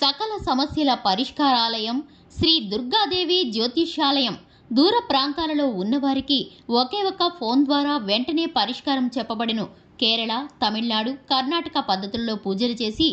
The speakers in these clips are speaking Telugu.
సకల సమస్యల పరిష్కారాలయం శ్రీ దుర్గాదేవి జ్యోతిష్యాలయం. దూర ప్రాంతాలలో ఉన్నవారికి ఒకే ఒక్క ఫోన్ ద్వారా వెంటనే పరిష్కారం చెప్పబడును. కేరళ తమిళనాడు కర్ణాటక పద్ధతుల్లో పూజలు చేసి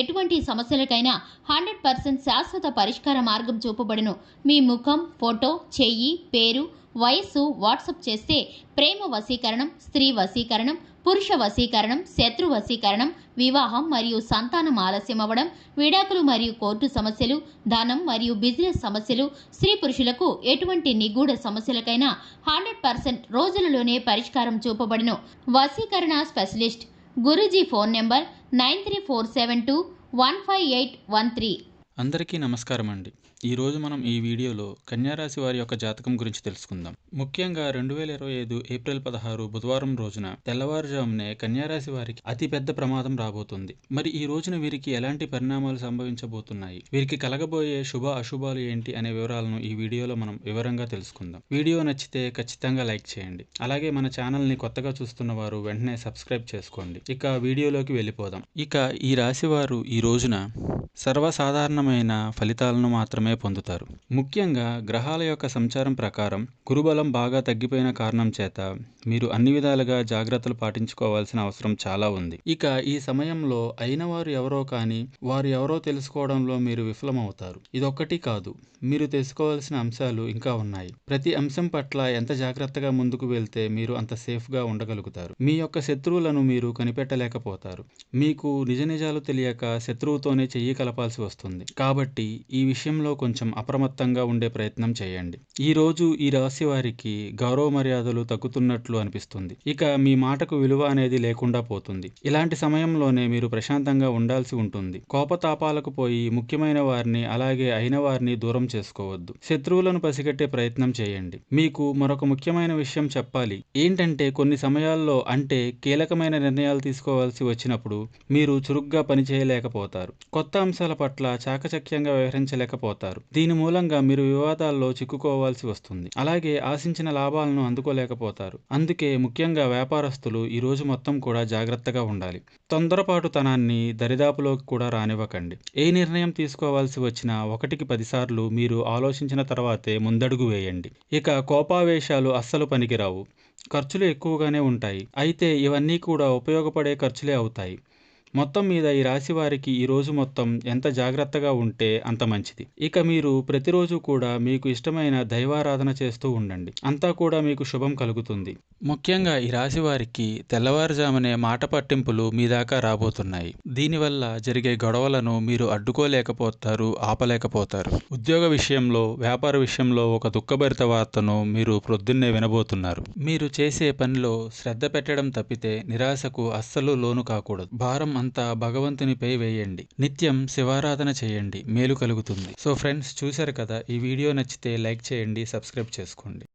ఎటువంటి సమస్యలకైనా హండ్రెడ్ పర్సెంట్ శాశ్వత పరిష్కార మార్గం చూపబడును. మీ ముఖం ఫోటో చెయ్యి పేరు వయస్సు వాట్సప్ చేస్తే ప్రేమ వశీకరణం స్త్రీ వశీకరణం పురుష వశీకరణం శత్రు వశీకరణం వివాహం మరియు సంతానం ఆలస్యం అవ్వడం విడాకులు మరియు కోర్టు సమస్యలు ధనం మరియు బిజినెస్ సమస్యలు స్త్రీ పురుషులకు ఎటువంటి నిగూఢ సమస్యలకైనా హండ్రెడ్ పర్సెంట్ రోజులలోనే పరిష్కారం చూపబడిన. వశీకరణ specialist Guruji phone number nine three four seven two one five eight one three. అందరికీ నమస్కారం అండి ఈరోజు మనం ఈ వీడియోలో కన్యారాశి వారి యొక్క జాతకం గురించి తెలుసుకుందాం. ముఖ్యంగా రెండు వేల ఇరవై ఐదు ఏప్రిల్ పదహారు బుధవారం రోజున తెల్లవారుజామునే కన్యారాశి వారికి అతి పెద్ద ప్రమాదం రాబోతుంది. మరి ఈ రోజున వీరికి ఎలాంటి పరిణామాలు సంభవించబోతున్నాయి? వీరికి కలగబోయే శుభ అశుభాలు ఏంటి అనే వివరాలను ఈ వీడియోలో మనం వివరంగా తెలుసుకుందాం. వీడియో నచ్చితే ఖచ్చితంగా లైక్ చేయండి. అలాగే మన ఛానల్ని కొత్తగా చూస్తున్న వారు వెంటనే సబ్స్క్రైబ్ చేసుకోండి. ఇక వీడియోలోకి వెళ్ళిపోదాం. ఇక ఈ రాశి వారు ఈ రోజున సర్వసాధారణమైన ఫలితాలను మాత్రమే పొందుతారు. ముఖ్యంగా గ్రహాల యొక్క సంచారం ప్రకారం గురుబలం బాగా తగ్గిపోయిన కారణం చేత మీరు అన్ని విధాలుగా జాగ్రత్తలు పాటించుకోవాల్సిన అవసరం చాలా ఉంది. ఇక ఈ సమయంలో అయిన వారు ఎవరో కానీ వారు ఎవరో తెలుసుకోవడంలో మీరు విఫలమవుతారు. ఇదొక్కటి కాదు. మీరు తెలుసుకోవాల్సిన అంశాలు ఇంకా ఉన్నాయి. ప్రతి అంశం పట్ల ఎంత జాగ్రత్తగా ముందుకు వెళ్తే మీరు అంత సేఫ్గా ఉండగలుగుతారు. మీ యొక్క శత్రువులను మీరు కనిపెట్టలేకపోతారు. మీకు నిజ నిజాలు తెలియక శత్రువుతోనే చెయ్యి కలపాల్సి వస్తుంది. కాబట్టి ఈ విషయంలో కొంచెం అప్రమత్తంగా ఉండే ప్రయత్నం చేయండి. ఈ రోజు ఈ రాశి వారికి గౌరవ మర్యాదలు తగ్గుతున్నట్లు అనిపిస్తుంది. ఇక మీ మాటకు విలువ అనేది లేకుండా పోతుంది. ఇలాంటి సమయంలోనే మీరు ప్రశాంతంగా ఉండాల్సి ఉంటుంది. కోపతాపాలకు పోయి ముఖ్యమైన వారిని అలాగే అయిన వారిని దూరం చేసుకోవద్దు. శత్రువులను పసిగట్టే ప్రయత్నం చేయండి. మీకు మరొక ముఖ్యమైన విషయం చెప్పాలి. ఏంటంటే కొన్ని సమయాల్లో అంటే కీలకమైన నిర్ణయాలు తీసుకోవాల్సి వచ్చినప్పుడు మీరు చురుగ్గా పనిచేయలేకపోతారు. కొత్త అంశాల పట్ల చాకచక్యంగా వ్యవహరించలేకపోతారు. దీని మూలంగా మీరు వివాదాల్లో చిక్కుకోవాల్సి వస్తుంది. అలాగే ఆశించిన లాభాలను అందుకోలేకపోతారు. అందుకే ముఖ్యంగా వ్యాపారస్తులు ఈ రోజు మొత్తం కూడా జాగ్రత్తగా ఉండాలి. తొందరపాటుతనాన్ని దరిదాపులోకి కూడా రానివ్వకండి. ఏ నిర్ణయం తీసుకోవాల్సి వచ్చినా ఒకటికి పదిసార్లు మీరు ఆలోచించిన తర్వాతే ముందడుగు వేయండి. ఇక కోపావేశాలు అస్సలు పనికిరావు. ఖర్చులు ఎక్కువగానే ఉంటాయి. అయితే ఇవన్నీ కూడా ఉపయోగపడే ఖర్చులే అవుతాయి. మొత్తం మీద ఈ రాశి వారికి ఈ రోజు మొత్తం ఎంత జాగ్రత్తగా ఉంటే అంత మంచిది. ఇక మీరు ప్రతిరోజు కూడా మీకు ఇష్టమైన దైవారాధన చేస్తూ ఉండండి. అంతా కూడా మీకు శుభం కలుగుతుంది. ముఖ్యంగా ఈ రాశి వారికి తెల్లవారుజామునే మాట పట్టింపులు మీ దాకా రాబోతున్నాయి. దీనివల్ల జరిగే గొడవలను మీరు అడ్డుకోలేకపోతారు ఆపలేకపోతారు. ఉద్యోగ విషయంలో వ్యాపార విషయంలో ఒక దుఃఖభరిత వార్తను మీరు ప్రొద్దున్నే వినబోతున్నారు. మీరు చేసే పనిలో శ్రద్ధ పెట్టడం తప్పితే నిరాశకు అస్సలు లోను కాకూడదు. భారం అంతా భగవంతునిపై వేయండి. నిత్యం శివారాధన చేయండి. మేలు కలుగుతుంది. సో ఫ్రెండ్స్ చూశారు కదా ఈ వీడియో నచ్చితే లైక్ చేయండి సబ్స్క్రైబ్ చేసుకోండి.